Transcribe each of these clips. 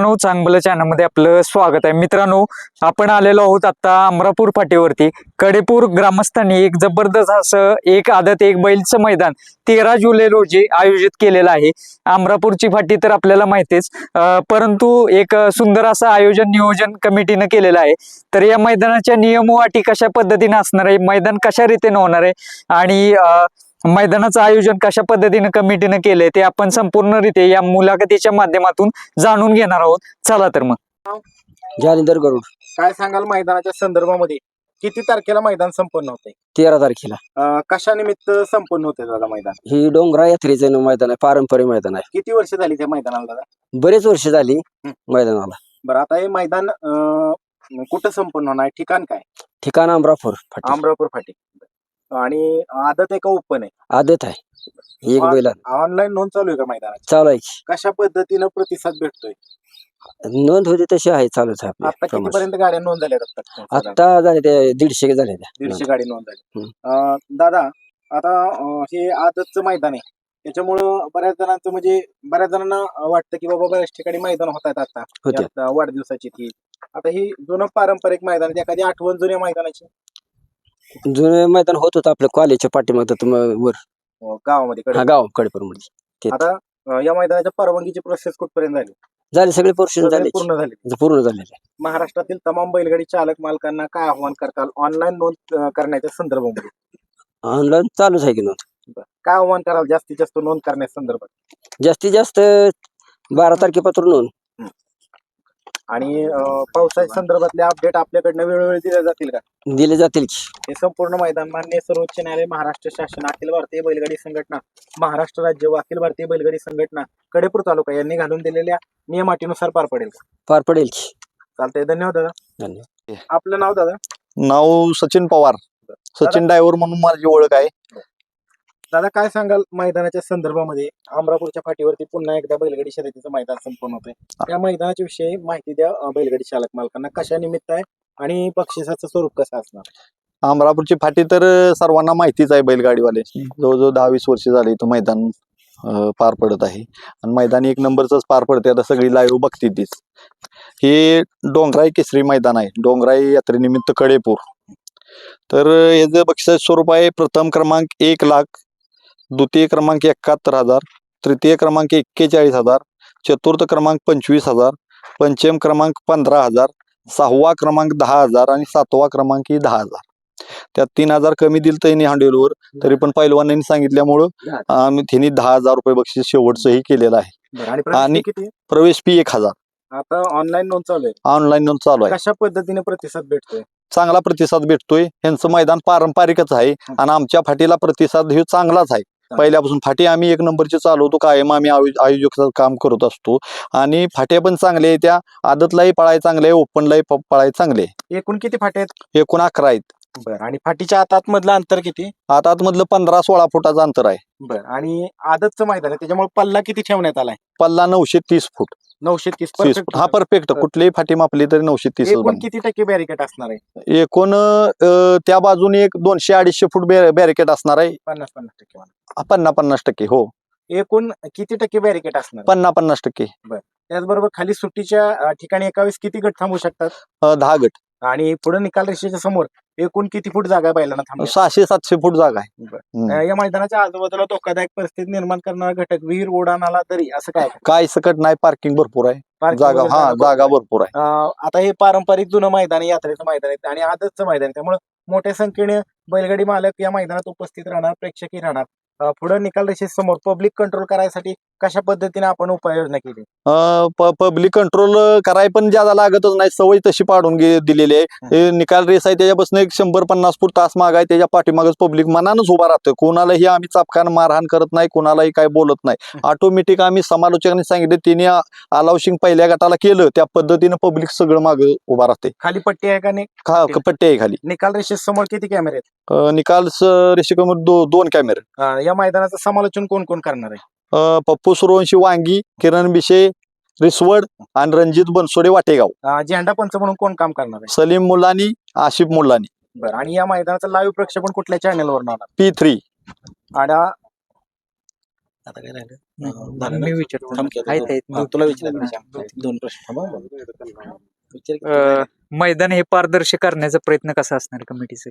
मित्रांनो चांगलं चॅनलमध्ये आपलं स्वागत आहे. मित्रांनो आपण आलेलो आहोत आता अमरापूर फाटीवरती. कडेपूर ग्रामस्थांनी एक जबरदस्त असं एक आदत एक बैलचं मैदान तेरा जुलै रोजी आयोजित केलेलं आहे. अमरापूरची फाटी तर आपल्याला माहितीच परंतु एक सुंदर असं आयोजन नियोजन कमिटीनं केलेलं आहे. तर या मैदानाच्या नियम वाटी अटी कशा पद्धतीने असणार आहे? मैदान कशा रीतीने होणार आहे? आणि मैदानाचं आयोजन कशा पद्धतीने कमिटीनं केलंय ते आपण संपूर्णरित्या या मुलाखतीच्या माध्यमातून जाणून घेणार आहोत. चला तर मग. जालिंदर गरुड. काय सांगाल मैदानाच्या संदर्भामध्ये? किती तारखेला मैदान संपन्न होते तेरा तारखेला. कशा निमित्त संपन्न होते दादा मैदान? ही डोंगरा यात्रेचं न मैदान आहे पारंपरिक मैदान आहे. किती वर्ष झाली त्या मैदानाला दादा? बरेच वर्ष झाली मैदानाला. बरं आता हे मैदान अं, कुठं संपन्न होणार? आहे ठिकाण काय? ठिकाण अमरापूर फाटी. अमरापूर फाटी. आणि आदत आहे का ओपन आहे? आदत आहे. एक बैला ऑनलाईन नोंद चालू आहे का मैदानाची? चालू आहे. कशा पद्धतीनं प्रतिसाद भेटतोय? नोंद होती तशी आहे चालूच आहे आता प्रमाण. कितीपर्यंत गाड्या नोंद झाल्या आता? आता झाले ते दीडशे झाले त्या दीडशे गाडी नोंद झाली. अं, दादा आता अं, हे आदतचं मैदान आहे. त्याच्यामुळं बऱ्याच जणांचं म्हणजे बऱ्याच जणांना वाटतं की बाबा बऱ्याच ठिकाणी मैदान होत आहेत आता. होते. यात, अं, वाढदिवसाची ती आता ही जुनं पारंपरिक मैदान आहे एखादी आठवण जुन्या मैदानाची. जुने मैदान होत होतं आपल्या कॉलेजच्या पाठीमागं तुम्ही वर. अं, गावामध्ये कडे हा गाव कडेपूरमध्ये आता अं, या मैदानाच्या परवानगीची प्रोसेस कुठपर्यंत झाली? झाले सगळे पोर्शन सगळे झाले. पूर्ण झाली. पूर्ण झालेले महाराष्ट्रातील तमाम बैलगाडी चालक मालकांना काय आव्हान करताल? ऑनलाईन नोंद अं, करण्याच्या संदर्भामध्ये. ऑनलाईन चालूच आहे की नोंद. काय आव्हान कराल? जास्तीत जास्त नोंद करण्याच्या संदर्भात. जास्तीत जास्त बारा तारखेपासून नोंद. आणि पावसाच्या संदर्भातले अपडेट आपल्याकडनं वेळोवेळी दिल्या जातील का? दिले जातील की. हे संपूर्ण मैदान मान्य सर्वोच्च न्यायालय महाराष्ट्र शासन अखिल भारतीय बैलगाडी संघटना महाराष्ट्र राज्य व अखिल भारतीय बैलगाडी संघटना कडेपूर तालुका यांनी घालून दिलेल्या नियमाटीनुसार पार पडेल का? पार पडेल की. चालतंय. धन्यवाद दादा. धन्यवाद. आपलं नाव दादा? नाव सचिन पवार. सचिन डायव्हर म्हणून माझी ओळख आहे. दादा काय सांगाल मैदानाच्या संदर्भामध्ये? अमरापूरच्या फाटीवरती पुन्हा एकदा बैलगाडी शर्यतीचं मैदान संपन्न होतंय. त्या मैदानाच्या विषयी माहिती द्या बैलगाडी चालक मालकांना कशा निमित्त आहे आणि बक्षिसाचं स्वरूप कसं असणार? अमरापूरची फाटी तर सर्वांना माहितीच आहे बैलगाडीवाले. जवळजवळ दहा वीस वर्ष झाली इथं मैदान पार पडत आहे. आणि मैदान एक नंबरच पार पडते आता सगळी लाईव्ह बघते तीच. हे डोंगराई केसरी मैदान आहे. डोंगराई यात्रेनिमित्त कडेपूर. तर याचं बक्षीस स्वरूप आहे प्रथम क्रमांक एक लाख द्वितीय क्रमांक एकाहत्तर हजार तृतीय क्रमांक एक्केचाळीस हजार चतुर्थ क्रमांक पंचवीस हजार पंचम क्रमांक पंधरा हजार सहावा क्रमांक दहा हजार आणि सातवा क्रमांक ही दहा हजार. त्यात तीन हजार कमी दिलं त्यांनी हांडेलवर तरी पण पैलवानांनी सांगितल्यामुळं आम्ही त्यांनी दहा हजार रुपये बक्षीस शेवटचंही केलेलं आहे. आणि प्रवेश फी एक हजार. आता ऑनलाईन नोंद चालू आहे. ऑनलाईन नोंद चालू आहे. कशा पद्धतीने प्रतिसाद भेटतोय? चांगला प्रतिसाद भेटतोय. यांचं मैदान पारंपरिकच आहे आणि आमच्या फाटीला प्रतिसाद हे चांगलाच आहे. पहिल्यापासून फाटी आम्ही एक नंबरची चालवतो कायम आम्ही आयो- आयोजकाचं काम करत असतो. आणि फाट्या पण चांगल्या आहे त्या आदतलाही पळाय चांगले आहे ओपनलाही पळाय चांगले. आहे. एकूण किती फाटे आहेत? एकूण अकरा आहेत. बरं आणि फाटीच्या आतात मधलं अंतर किती? आता आतमधलं पंधरा सोळा फुटाचं अंतर आहे. बरं आणि आदतचं मैदान आहे त्याच्यामुळे पल्ला किती ठेवण्यात आलाय? पल्ला नऊशे तीस फूट. नऊशे तीस तीस फूट. हा परफेक्ट कुठलीही फाटी मापली तरी नऊशे तीस एकूण किती टक्के बॅरिकेट असणार आहे? एकूण अं, त्या बाजूने एक दोनशे अडीचशे फूट बॅरिकेड असणार आहे. पन्नास पन्नास टक्के म्हणा. पन्नास पन्नास टक्के हो. एकूण किती टक्के बॅरिकेट असणार आहे? पन्नास पन्नास टक्के. त्याचबरोबर खाली सुट्टीच्या अं, ठिकाणी एका वेळेस किती गट थांबू शकतात? अं, दहा गट. आणि पुढे निकाल रेषेच्या समोर एकूण किती फूट जागा बैलांना थांबू सहाशे सातशे फूट जागा आहे. या मैदानाच्या आजूबाजूला धोकादायक परिस्थिती निर्माण करणारा घटक विहीर ओढा नाला दरी असं काय? काय सकट नाही पार्किंग भरपूर आहे. जागा वगैरे हा भरपूर जागा आहे. भरपूर आहे. आता हे पारंपरिक जुनं मैदान आहे यात्रेचं मैदान आहे आणि आदतचं मैदान त्यामुळे मोठ्या संख्येने बैलगाडी मालक या मैदानात उपस्थित राहणार प्रेक्षकही राहणार. पुढे निकाल रेषेसमोर पब्लिक कंट्रोल करायसाठी कशा पद्धतीने आपण उपाययोजना केली? पब्लिक कंट्रोल कराय पण ज्यादा लागतच नाही. सवय तशी पाडून दिलेली आहे. निकाल रेस आहे त्याच्यापासून एक शंभर पन्नास फूट तास माग आहे. त्याच्या पाठीमागच पब्लिक मनानच उभा राहतं. कोणालाही आम्ही चापकान मारहाण करत नाही. कोणालाही काय बोलत नाही. ऑटोमॅटिक आम्ही समालोचकांनी सांगितले तिने अलाउशिंग पहिल्या गटाला केलं. त्या पद्धतीनं पब्लिक सगळं माग उभा राहते. खाली पट्टी आहे का नाही? खा पट्टी आहे खाली. निकाल रेषेसमोर किती कॅमेरे आहेत? निकाल रेषेकमोर दो दोन कॅमेरे या मैदानाचं समालोचन कोण कोण करणार आहे? पप्पू सूर्यवंशी वांगी किरण बिशे रिसवड आणि रणजित बनसोडे वाटेगाव. झेंडा पंच म्हणून कोण काम करणार आहे? सलीम मुलानी आशिफ मुलानी. बरं आणि या मैदानाचं लाईव्ह प्रक्षेपण कुठल्या चॅनलवर होणार पी थ्री आणि आता काय राहिलं? मी विचारतो. हा, तुला विचार दोन प्रश्न. मैदान हे पारदर्शक करण्याचा प्रयत्न कसा असणार कमिटीचा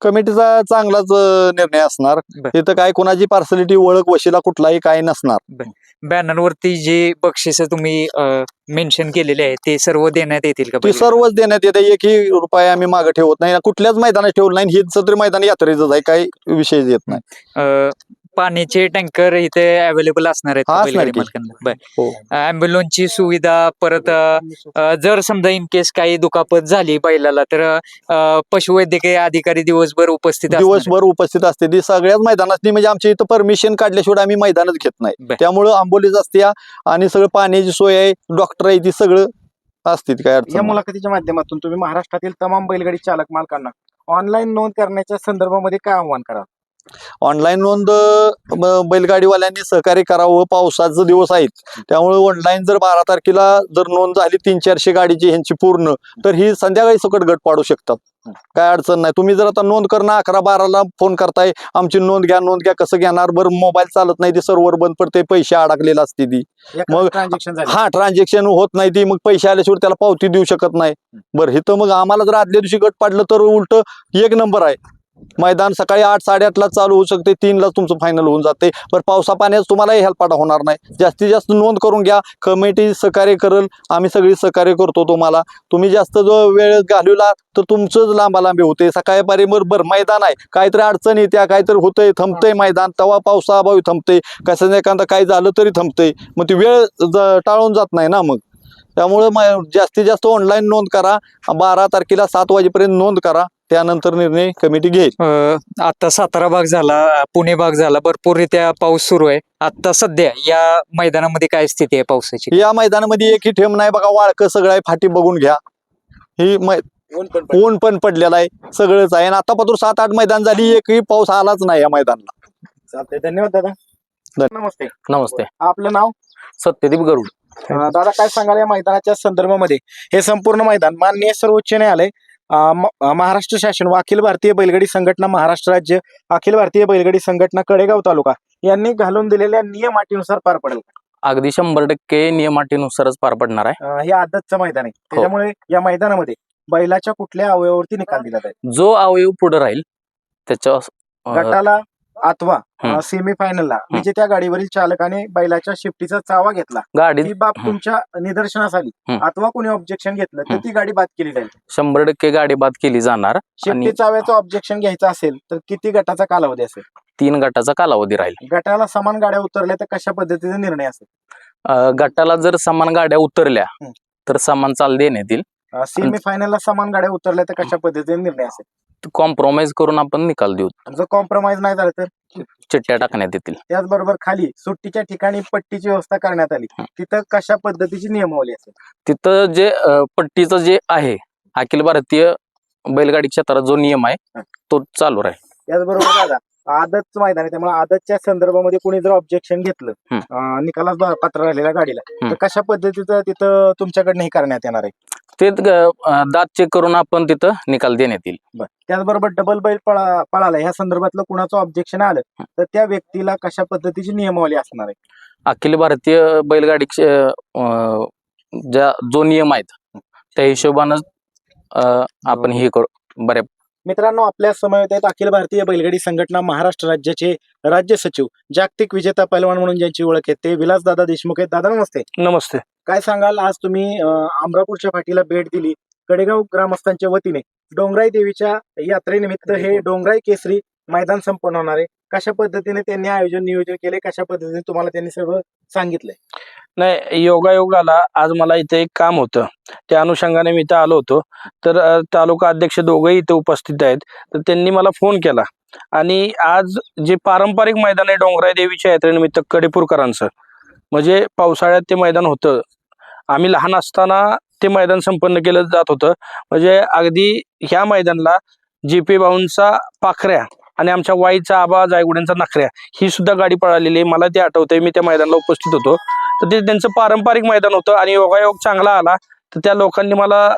कमिटीचा चांगलाच अं, निर्णय असणार. बर. तिथं काय कोणाची पार्सलिटी ओळख वशिला कुठलाही काय नसणार. बॅनरवरती जे बक्षिस तुम्ही मेन्शन केलेले आहे ते सर्व देण्यात येतील का ती? सर्वच देण्यात येते. एकही रुपये आम्ही मागे ठेवत नाही. कुठल्याच मैदानात ठेवलं नाही. हे सदर मैदान यात्रेचंच आहे. काही विषय येत नाही. अं, पाण्याचे टँकर इथे अवेलेबल असणार आहेत हा, का असणार हो. अँब्युलन्सची सुविधा परत अं, जर समजा इन केस काही दुखापत झाली बैलाला तर अं, पशुवैद्यकीय अधिकारी दिवसभर उपस्थित असणार आहेत. दिवसभर उपस्थित असते ती सगळ्याच मैदानात म्हणजे आमच्या इथं परमिशन काढल्याशिवाय आम्ही मैदानच घेत नाही बर. त्यामुळं आंबोलीच असते आणि सगळं पाण्याची सोय आहे डॉक्टर आहे ती सगळं असते ती काय अडचण या नाही. मुलाखतीच्या माध्यमातून तुम्ही महाराष्ट्रातील तमाम बैलगाडी चालक मालकांना ऑनलाईन नोंद करण्याच्या संदर्भामध्ये काय आव्हान करा ऑनलाईन नोंद बैलगाडीवाल्यांनी सहकार्य करावं. पावसाचे दिवस आहेत त्यामुळे ऑनलाईन जर बारा तारखेला जर नोंद झाली तीन चारशे गाडीची ह्यांची पूर्ण तर ही संध्याकाळी सकट गट पाडू शकतात. काय अडचण नाही. तुम्ही जर आता नोंद करणं अकरा बाराला फोन करताय आमची नोंद घ्या नोंद घ्या कसं घेणार? बरं मोबाईल चालत नाही ती सर्व्हर बंद पडते पैसे अडकलेले असते ती. मग- हा ट्रान्झॅक्शन होत नाही ती मग पैसे आल्याशिवाय त्याला पावती देऊ शकत नाही. बरं इथं मग आम्हाला जर आदल्या दिवशी गट पाडलं तर उलट एक नंबर आहे. मैदान सकाळी आठ साडेआठला चालू होऊ शकते. तीनला तुमचं फायनल होऊन जाते. पण पावसा पाण्यात तुम्हाला हेल्पाटा होणार नाही. जास्तीत जास्त नोंद करून घ्या. कमिटी सहकार्य करेल. आम्ही सगळी सहकार्य करतो तुम्हाला. तुम्ही जास्त जो वेळ घालवला तर तुमचंच लांबालांबी होते. सकाळी पारी बरोबर मैदान आहे. काहीतरी अडचण येत्या काहीतरी होतंय थांबतंय मैदान. तेव्हा पावसाअभावी थांबते कसं एखादं काही झालं तरी थांबतंय मग ती वेळ टाळून जात नाही ना मग. त्यामुळे जास्तीत जास्त ऑनलाईन नोंद करा. बारा तारखेला सात वाजेपर्यंत नोंद करा. त्यानंतर निर्णय कमिटी घेईल. अं, आता सातारा भाग झाला पुणे भाग झाला भरपूर रित्या पाऊस सुरू आहे. आता सध्या या मैदानामध्ये काय स्थिती आहे पावसाची? या मैदानामध्ये एकही ठेम नाही बघा वाळकं सगळं आहे फाटी बघून घ्या. ही मै- ऊन पण पडलेलं आहे सगळंच आहे. आणि आता सात आठ मैदान झाली एकही पाऊस आलाच नाही या मैदानाला. चालतंय धन्यवाद दादा. नमस्ते. नमस्ते. आपलं नाव? सत्यदीप गरुड. अं, दादा काय सांगाल या मैदानाच्या संदर्भामध्ये? हे संपूर्ण मैदान माननीय सर्वोच्च न्यायालय महाराष्ट्र शासन व अखिल भारतीय बैलगाडी संघटना महाराष्ट्र राज्य अखिल भारतीय बैलगाडी संघटना कडेगाव तालुका यांनी घालून दिलेल्या नियम अटीनुसार पार पडेल अगदी शंभर टक्के नियमाटीनुसारच पार पडणार आहे. हे आदतचं मैदान आहे. त्याच्यामुळे या मैदानामध्ये बैलाच्या कुठल्या अवयवावरती निकाल दिला जाईल? जो अवयव पुढे राहील त्याच्या गटाला अथवा हम्म. सेमी फायनलला म्हणजे त्या गाडीवरील चालकाने बैलाच्या शिफ्टीचा चावा घेतला गाडीत ही बाब. तुमच्या निदर्शनास आली. अथवा कोणी ऑब्जेक्शन घेतलं तर. ती गाडी बाद केली जाईल शंभर टक्के गाडी बाद केली जाणार शिफ्टी चाव्याचं ऑब्जेक्शन घ्यायचं असेल तर किती गटाचा कालावधी असेल तीन गटाचा कालावधी राहील गटाला समान गाड्या उतरल्या तर कशा पद्धतीचा निर्णय असेल गटाला जर समान गाड्या उतरल्या. तर समान चाल देण्यात येईल सेमी फायनलला समान गाड्या उतरल्या तर कशा पद्धतीने निर्णय असेल? कॉम्प्रोमाइज करून आपण निकाल देऊ. जर कॉम्प्रोमाइज नाही झालं तर? चिठ्ठ्या टाकण्यात येतील. त्याचबरोबर खाली सुट्टीच्या ठिकाणी पट्टीची व्यवस्था करण्यात आली. तिथं कशा पद्धतीची नियमावली असेल तिथं जे अं, पट्टीचं जे आहे अखिल भारतीय बैलगाडी क्षेत्रात जो नियम आहे. तो चालू राहील. त्याचबरोबर दादा आदतचं मैदान आहे त्यामुळे आदतच्या संदर्भामध्ये कोणी जर ऑब्जेक्शन घेतलं. अं, निकालास ब- पात्र राहिलेल्या गाडीला. तर कशा पद्धतीचं तिथं तुमच्याकडनं हे करण्यात येणार आहे ते अं, दात चेक करून आपण तिथं निकाल देण्यात येईल बरं. त्याचबरोबर डबल बैल पळा पळाला ह्या संदर्भातलं कुणाचं ऑब्जेक्शन आलं तर त्या व्यक्तीला कशा पद्धतीची नियमावली असणार आहे अखिल भारतीय बैलगाडी क्ष- अं, ज्या जो नियम आहेत त्या हिशोबानं अं, आपण हे करू बऱ्या मित्रांनो आपल्या समवेत आहेत अखिल भारतीय बैलगाडी संघटना महाराष्ट्र राज्याचे राज्य सचिव जागतिक विजेता पैलवान म्हणून ज्यांची ओळख आहे ते विलास दादा देशमुख आहेत. दादा नमस्ते. नमस्ते. काय सांगाल? आज तुम्ही अमरापूरच्या फाटीला भेट दिली. कडेगाव ग्रामस्थांच्या वतीने डोंगराई देवीच्या यात्रेनिमित्त हे डोंगराई केसरी मैदान संपन्न होणार आहे. कशा पद्धतीने त्यांनी आयोजन नियोजन केले कशा पद्धतीने तुम्हाला त्यांनी सगळं सांगितलंय? नाही योगायोगाला आज मला इथे एक काम होतं. त्या अनुषंगाने मी इथं आलो होतो. तर तालुका अध्यक्ष दोघंही इथे उपस्थित आहेत. तर त्यांनी मला फोन केला. आणि आज जे पारंपरिक मैदान आहे डोंगराई देवीच्या यात्रेनिमित्त कडेपूरकरांचं. म्हणजे पावसाळ्यात ते मैदान होतं. आम्ही लहान असताना ते मैदान संपन्न केलं जात होतं. म्हणजे अगदी ह्या मैदानाला जी पी बाऊंचा पाखऱ्या आणि आमच्या वाईचा आबा जायगुड्यांचा नखऱ्या ही सुद्धा गाडी पळालेली आहे. मला ते आठवतंय. मी त्या मैदानाला उपस्थित होतो. तर ते त्यांचं पारंपरिक मैदान होतं आणि योगायोग चांगला आला. तर त्या लोकांनी मला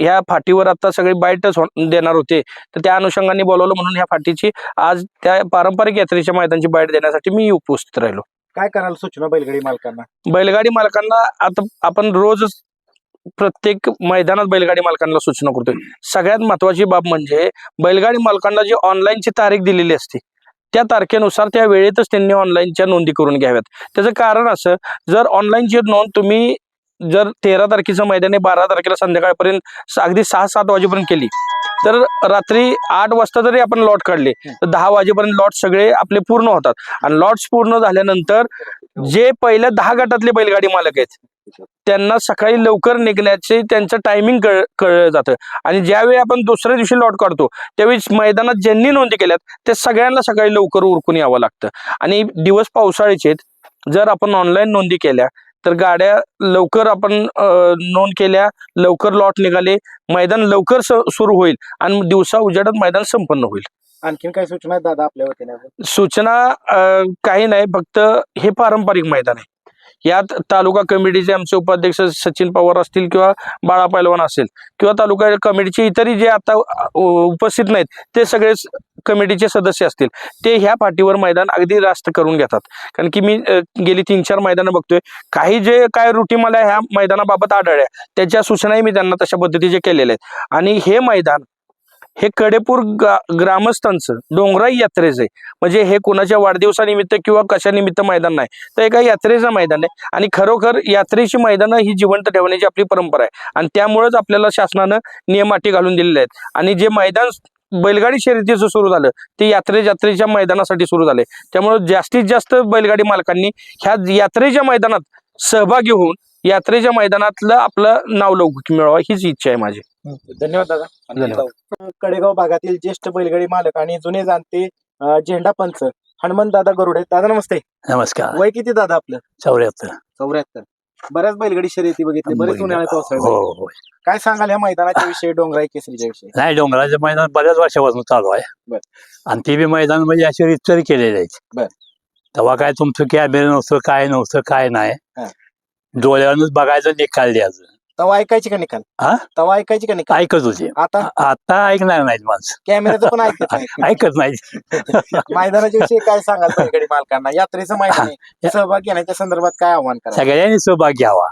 ह्या फाटीवर आता सगळे बाईटच हो- देणार होते. तर त्या अनुषंगाने बोलवलं म्हणून ह्या फाटीची आज त्या पारंपरिक यात्रेच्या मैदानाची बाईट देण्यासाठी मी उपस्थित राहिलो. काय करायला सूचना बैलगाडी मालकांना? बैलगाडी मालकांना आता आपण रोजच प्रत्येक मैदानात बैलगाडी मालकांना सूचना करतोय. सगळ्यात महत्वाची बाब म्हणजे बैलगाडी मालकांना जी ऑनलाईनची तारीख दिलेली असते त्या तारखेनुसार त्या वेळेतच त्यांनी ऑनलाईनच्या नोंदी करून घ्याव्यात. त्याचं कारण असं जर ऑनलाईनची नोंद तुम्ही जर तेरा तारखेचं मैदान बारा तारखेला संध्याकाळपर्यंत अगदी सहा सात वाजेपर्यंत केली तर रात्री आठ वाजता जरी आपण लॉट काढले तर दहा वाजेपर्यंत लॉट सगळे आपले पूर्ण होतात. आणि लॉट्स पूर्ण झाल्यानंतर हो. जे पहिल्या दहा गटातले बैलगाडी मालक आहेत त्यांना सकाळी लवकर निघण्याचे त्यांचं टायमिंग कळ कळलं जातं. आणि ज्यावेळी आपण दुसऱ्या दिवशी लॉट काढतो त्यावेळी मैदानात ज्यांनी नोंदी केल्यात ते सगळ्यांना सकाळी लवकर उरकून यावं लागतं. आणि दिवस पावसाळ्याचे आहेत. जर आपण ऑनलाईन नोंदी केल्या तर गाड्या लवकर आपण नोंद केल्या लवकर लॉट निघाले मैदान लवकर सुरू होईल आणि दिवसा उजेडात मैदान संपन्न होईल. आणखीन काय सूचना आहेत दादा आपल्या वतीने? सूचना काही नाही फक्त हे पारंपरिक मैदान आहे. यात तालुका कमिटीचे आमचे उपाध्यक्ष सचिन पवार असतील किंवा बाळा पैलवान असेल किंवा तालुका कमिटीचे इतरही जे आता उपस्थित नाहीत ते सगळे स- कमिटीचे सदस्य असतील. ते ह्या पाठीवर मैदान अगदी रास्त करून घेतात. कारण की मी गेली तीन चार मैदानं बघतोय. काही जे काय रुटी मला ह्या मैदानाबाबत आढळल्या त्याच्या सूचनाही मी त्यांना तशा पद्धतीचे केलेल्या आहेत. आणि हे मैदान हे कडेपूर गा- ग्रामस्थांचं डोंगराई यात्रेचं आहे. म्हणजे हे कोणाच्या वाढदिवसानिमित्त किंवा कशानिमित्त मैदान नाही. तर एका यात्रेचं मैदान आहे. आणि खरोखर यात्रेची मैदानं ही जिवंत ठेवण्याची आपली परंपरा आहे. आणि त्यामुळेच आपल्याला शासनानं नियमाटी घालून दिलेले आहेत. आणि जे मैदान बैलगाडी शर्यतीचं सुरू झालं ते यात्रे यात्रेच्या मैदानासाठी सुरू झाले. त्यामुळे जास्तीत जास्त बैलगाडी मालकांनी ह्या यात्रेच्या मैदानात सहभागी होऊन यात्रेच्या मैदानातलं आपलं नाव लौकिक मिळवा हीच इच्छा आहे माझी. धन्यवाद दादा. धन्यवाद. कडेगाव भागातील ज्येष्ठ बैलगाडी मालक आणि जुने जाणते झेंडा पंच हनुमंत दादा गरुडे. दादा नमस्ते. नमस्कार. वय किती दादा आपलं? चौऱ्याहत्तर. चौऱ्याहत्तर. बऱ्याच बैलगाडी शर्यती बघितली बरेच उन्हाळे पावसाळे हो बघितले. हो. काय सांगाल या मैदानाच्या विषयी डोंगराई केसरीच्या विषयी? नाही डोंगराचं मैदान बऱ्याच वर्षापासून चालू आहे. बर. आणि ते बी मैदान म्हणजे अशी रितसर केलेले बर. आहेत तेव्हा काय तुमचं कॅमेरे नव्हतं काय नव्हतं काय नाही. डोळ्यावरूनच बघायचं निकाल द्यायचं. तवा ऐकायची का निकाल? हा? तवा ऐकायची का निकाल? ऐकत होते. आता? आ- आता ऐकणार नाहीत माणसं. कॅमेऱ्याचं पण ऐकत नाही. ऐकत नाहीत. मैदानाच्या विषयी काय सांगाल बैलगाडी मालकांना? यात्रेचं मैदान आहे सहभाग घेण्याच्या संदर्भात काय आव्हान करा सगळ्यांनी सहभाग घ्यावा.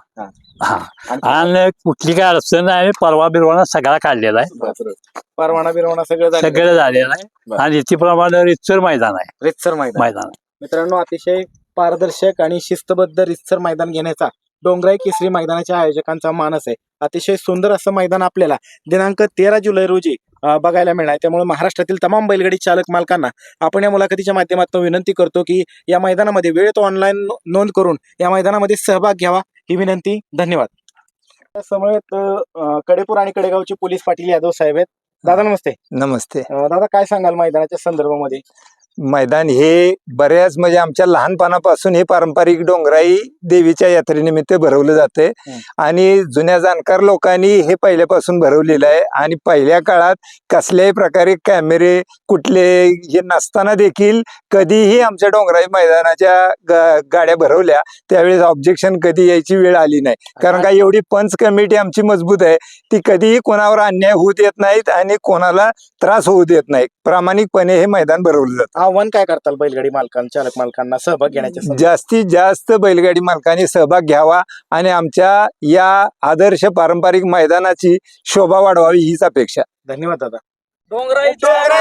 हा. आणि कुठली काय अडचण नाही परवा बिरवाना सगळा काढलेला आहे. परवाना बिरवाना सगळं झालं सगळं झालेलं आहे. बर. आणि रीतीप्रमाणे रितसर मैदान आहे. रितसर मैदान. मैदान मित्रांनो अतिशय पारदर्शक आणि शिस्तबद्ध रितसर मैदान घेण्याचा डोंगराई केसरी मैदानाच्या आयोजकांचा मानस आहे. अतिशय सुंदर असं मैदान आपल्याला दिनांक तेरा जुलै रोजी बघायला मिळणार. आहे. त्यामुळे महाराष्ट्रातील तमाम बैलगाडी चालक मालकांना आपण या मुलाखतीच्या माध्यमातून विनंती करतो की या मैदानामध्ये वेळेत ऑनलाईन नोंद करून या मैदानामध्ये सहभाग घ्यावा ही विनंती. धन्यवाद. समवेत कडेपूर आणि कडेगावचे पोलीस पाटील यादव साहेब आहेत. दादा नमस्ते. नमस्ते. दादा काय सांगाल मैदानाच्या संदर्भामध्ये? मैदान हे बऱ्याच म्हणजे आमच्या लहानपणापासून हे पारंपरिक डोंगराई देवीच्या यात्रेनिमित्त भरवलं जाते. आणि जुन्या जाणकार लोकांनी हे पहिल्यापासून भरवलेलं आहे. आणि पहिल्या काळात कसल्याही प्रकारे कॅमेरे कुठले हे नसताना देखील कधीही आमच्या डोंगराई मैदानाच्या गाड्या भरवल्या त्यावेळेस ऑब्जेक्शन कधी यायची वेळ आली नाही. कारण का एवढी पंच कमिटी आमची मजबूत आहे. ती कधीही कोणावर अन्याय होऊ देत नाहीत आणि कोणाला त्रास होऊ देत नाही प्रामाणिकपणे हे मैदान भरवलं जातं. आव्हान काय करताल बैलगाडी मालकांना चालक मालकांना सहभाग घेण्याच्या संदर्भात? जास्तीत जास्त बैलगाडी मालकांनी सहभाग घ्यावा आणि आमच्या या आदर्श पारंपरिक मैदानाची शोभा वाढवावी हीच अपेक्षा. धन्यवाद दादा. डोंगराच्या